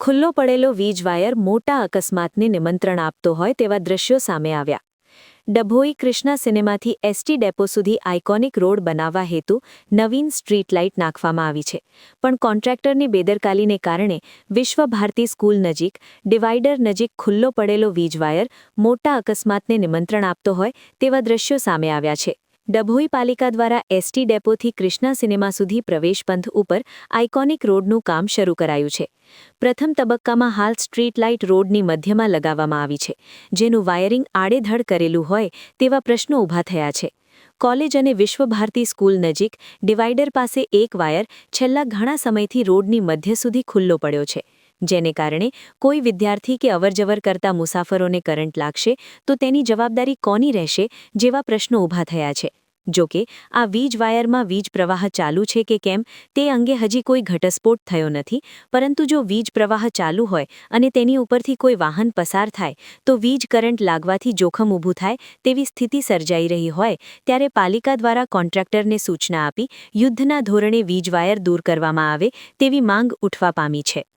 ખુલ્લો પડેલો વીજ વાયર મોટા અકસ્માતને નિમંત્રણ આપતો હોય તેવા દ્રશ્યો સામે આવ્યા. ડભોઈ કૃષ્ણા સિનેમાથી એસટી ડેપો સુધી આઇકોનિક રોડ બનાવવા હેતુ નવીન સ્ટ્રીટ લાઇટ નાખવામાં આવી છે. પણ કોન્ટ્રાક્ટરની બેદરકારીને કારણે વિશ્વ ભારતી સ્કૂલ નજીક, ડિવાઇડર નજીક ખુલ્લો પડેલો વીજ વાયર મોટા અકસ્માતને નિમંત્રણ આપતો હોય તેવા દ્રશ્યો સામે આવ્યા છે. ડભોઈ પાલિકા દ્વારા એસટી ડેપોથી કૃષ્ણા સિનેમા સુધી પ્રવેશપંથ ઉપર આઇકોનિક રોડનું કામ શરૂ કરાયું છે. પ્રથમ તબક્કામાં હાલ સ્ટ્રીટ લાઇટ રોડની મધ્યમાં લગાવવામાં આવી છે, જેનું વાયરિંગ આડેધડ કરેલું હોય તેવા પ્રશ્નો ઊભા થયા છે. કોલેજ અને વિશ્વભારતી સ્કૂલ નજીક ડિવાઇડર પાસે એક વાયર છેલ્લા ઘણા સમયથી રોડની મધ્ય સુધી ખુલ્લો પડ્યો છે. જેને કારણે કોઈ વિદ્યાર્થી કે અવરજવર કરતા મુસાફરોને કરંટ લાગશે, તો તેની જવાબદારી કોની રહેશે જેવા પ્રશ્નો ઊભા થયા છે. જોકે આ વીજ વાયરમાં વીજ પ્રવાહ ચાલુ છે કે કેમ, તે અંગે હજી કોઈ ઘટસ્ફોટ થયો નથી, પરંતુ જો વીજ પ્રવાહ ચાલુ હોય અને તેની ઉપરથી કોઈ વાહન પસાર થાય, તો વીજ કરંટ લાગવાથી જોખમ ઊભું થાય તેવી સ્થિતિ સર્જાઈ રહી હોય, ત્યારે પાલિકા દ્વારા કોન્ટ્રાક્ટરને સૂચના આપી યુદ્ધના ધોરણે વીજ વાયર દૂર કરવામાં આવે તેવી માંગ ઉઠવા પામી છે.